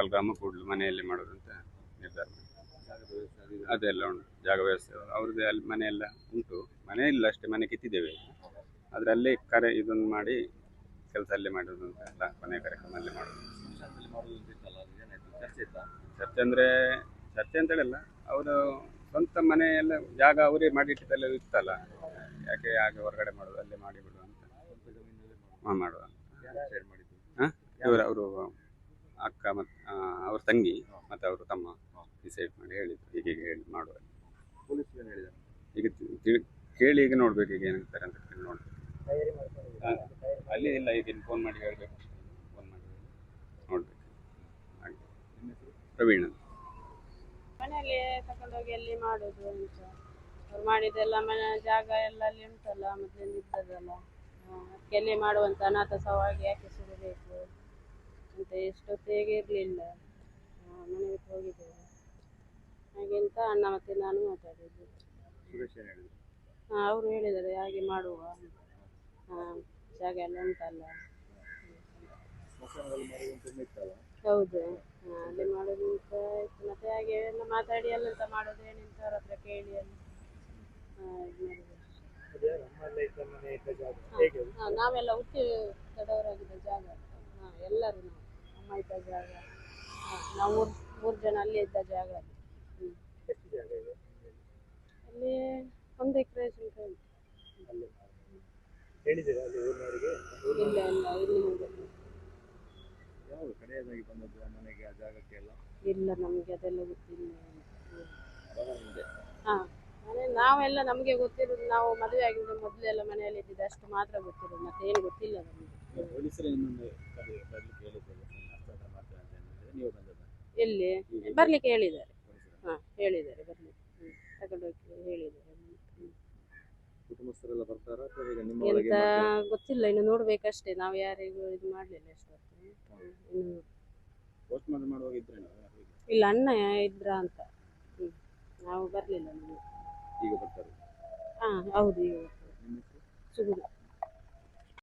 ಕಾಲ್ ಗ್ರಾಮ ಕೂಡಲು ಮನೆಯಲ್ಲಿ ಮಾಡೋದಂತ ಅಂತ ನಿರ್ಧಾರ ಅದೆಲ್ಲ ಉಂಟು ಜಾಗ ವ್ಯವಸ್ಥೆ. ಅವ್ರದ್ದು ಅಲ್ಲಿ ಮನೆಯೆಲ್ಲ ಉಂಟು. ಮನೆ ಇಲ್ಲ ಅಷ್ಟೇ ಮನೆ ಕಿತ್ತಿದ್ದೇವೆ. ಆದರೆ ಅಲ್ಲೇ ಕರೆ ಇದೊಂದು ಮಾಡಿ ಕೆಲಸ ಅಲ್ಲೇ ಮಾಡೋದು ಅಂತ ಎಲ್ಲ ಮನೆ ಕಾರ್ಯಕ್ರಮ ಅಲ್ಲೇ ಮಾಡೋದು. ಚರ್ಚೆ ಅಂದರೆ ಚರ್ಚೆ ಅಂತ ಹೇಳಲ್ಲ ಅವರು ಸ್ವಂತ ಮನೆಯೆಲ್ಲ ಜಾಗ ಅವರೇ ಮಾಡಿಟ್ಟಿದ್ದೆಲ್ಲ ಇತ್ತಲ್ಲ ಯಾಕೆ ಹಾಗೆ ಹೊರಗಡೆ ಮಾಡೋದು ಅಲ್ಲೇ ಮಾಡಿ ಬಿಡುವ ಅಂತ. ಹಾಂ ಮಾಡುವ ಹಾಂ ಇವರು ಅವರು ಅಕ್ಕ ಮತ್ತು ಅವ್ರ ತಂಗಿ ಮತ್ತು ಅವರು ತಮ್ಮ ಡಿಸೈಡ್ ಮಾಡಿ ಹೇಳಿದ್ರು. ಹೀಗೆ ಹೀಗೆ ಹೇಳಿ ಮಾಡುವ. ಈಗ ತಿಳ್- ಕೇಳಿ ಈಗ ನೋಡ್ಬೇಕು ಈಗ ಏನಾಗ್ತಾರೆ ಅಂತ ಕೇಳಿ ನೋಡ್ಬೇಕು. ಅಲ್ಲಿ ಇಲ್ಲ ಈಗ ಫೋನ್ ಮಾಡಿ ಹೇಳಬೇಕು. ಫೋನ್ ಮಾಡಿ ನೋಡ್ಬೇಕು. ಹಾಗೆ. ಪ್ರವೀಣ್ ಅಂತ. ಮನೆಯಲ್ಲಿ ತಗೊಂಡೋಗಿ ಅಲ್ಲಿ ಮಾಡೋದು ಅಂತ. ಅವ್ರು ಮಾಡಿದೆಲ್ಲ ಮನೆ ಜಾಗ ಎಲ್ಲ ಅಲ್ಲಿ ಉಂಟಲ್ಲ ಮೊದಲಿಂದ ಇದ್ದದಲ್ಲ ಅದಕ್ಕೆ ಅಲ್ಲಿ ಮಾಡುವಂತ ಅನಾಥ ಸವಾಗಿ ಯಾಕೆ ಸುಡಬೇಕು ಅಂತ ಎಷ್ಟೊತ್ತಿಗೆ ಇರಲಿಲ್ಲ. ಮನೆ ಬಿಟ್ಟು ಹೋಗಿದ್ದೇವೆ. ಹಾಗೆ ಅಂತ ಅಣ್ಣ ಮತ್ತೆ ನಾನು ಮಾತಾಡಿದ್ದು. ಹಾಂ ಅವರು ಹೇಳಿದ್ದಾರೆ ಹಾಗೆ ಮಾಡುವ. ಹಾಂ ಜಾಗ ಎಲ್ಲ ಉಂಟಲ್ಲ. ಹೌದು. ಹಾಂ ಅಲ್ಲಿ ಮಾಡೋದು ಅಂತ ಇತ್ತು. ಮತ್ತೆ ಹಾಗೆ ಎಲ್ಲ ಮಾತಾಡಿ ಎಲ್ಲ ಎಂತ ಮಾಡೋದು ಏನಂತ ಅವ್ರ ಹತ್ರ ಕೇಳಿ ಎಲ್ಲ. ಹಾ, ನಾವೆಲ್ಲ ಹುಟ್ಟಿ ಕಡೆಯವರಾಗಿದ್ದ ಜಾಗ. ಹಾಂ ಎಲ್ಲರೂ ನಾವು. ಅಮ್ಮ ಇದ್ದ ಜಾಗ ನಾವು ಮೂರು ಮೂರು ಜನ ಅಲ್ಲೇ ಇದ್ದ ಜಾಗ ಅದು. ಅಲ್ಲಿ ಒಂದು ಎಕರೆ ಸ್ವಲ್ಪ ಉಂಟು. ಹೇಳಿದ್ದೀರಾ ಅಲ್ಲಿ ಊರಿನವರಿಗೆ? ಇಲ್ಲ ಇಲ್ಲ ಇಲ್ಲಿ ಹೋಗಲ್ಲ. ಯಾವುದು ಕಡೆಯದಾಗಿ ಬಂದದ್ದು ಆ ಮನೆಗೆ ಆ ಜಾಗಕ್ಕೆ ಎಲ್ಲ ಇಲ್ಲ ನಮಗೆ ಅದೆಲ್ಲ ಗೊತ್ತಿಲ್ಲ. ಬಹಳ ಹಿಂದೆ ಹಾ ಮನೆ ನಾವೆಲ್ಲ ನಮಗೆ ಗೊತ್ತಿರೋದು ನಾವು ಮದುವೆ ಆಗಿದ್ದು ಮೊದಲೆಲ್ಲ ಮನೆಯಲ್ಲಿ ಇದ್ದಿದ್ದು ಅಷ್ಟು ಮಾತ್ರ ಗೊತ್ತಿರೋದು ಮತ್ತೆ ಏನು ಗೊತ್ತಿಲ್ಲ ನಮಗೆ. ಪೊಲೀಸರು ಇನ್ನೊಂದು ಕರೆ ಬರ್ಲಿಕ್ಕೆ ಹೇಳಿದ್ದಾರೆ ಹಸ್ತಾಂತರ ಮಾಡ್ತಾರೆ ಅಂತ ಹೇಳಿದ್ರೆ ನೀವು ಬಂದದ್ದು? ಎಲ್ಲಿ? ಬರ್ಲಿಕ್ಕೆ ಹೇಳಿದ್ದಾರೆ. ಹಾ ಹೇಳಿದ್ದಾರೆ ಬರ್ಲಿಕ್ಕೆ. ಹ್ಮ್. ತಗೊಂಡೋಗಿ ಹೇಳಿದ್ದಾರೆ. ಕುಟುಂಬಸ್ಥರೆಲ್ಲ ಬರ್ತಾರಾ ಅಥವಾ ನಿಮ್ಮ ಒಳಗೆ ಎಂತ ಗೊತ್ತಿಲ್ಲ ಇನ್ನು ನೋಡ್ಬೇಕಷ್ಟೇ. ನಾವು ಯಾರಿಗೂ ಇದು ಮಾಡ್ಲಿಲ್ಲ ಹ್ಮ್. ಇನ್ನು ಪೋಸ್ಟ್ ಮಾರ್ಟಮ್ ಮಾಡುವಾಗ ಇದ್ರೆ ಹೇಗೆ? ಇಲ್ಲ ಅಣ್ಣ ಇದ್ರ ಅಂತ. ಹ್ಮ್. ನಾವು ಬರ್ಲಿಲ್ಲ ನಮಗೆ ಈಗ ಬರ್ತಾರೆ. ಹಾ ಹೌದು ಈಗ ನಿಮ್ಮ ಹೆಸರು?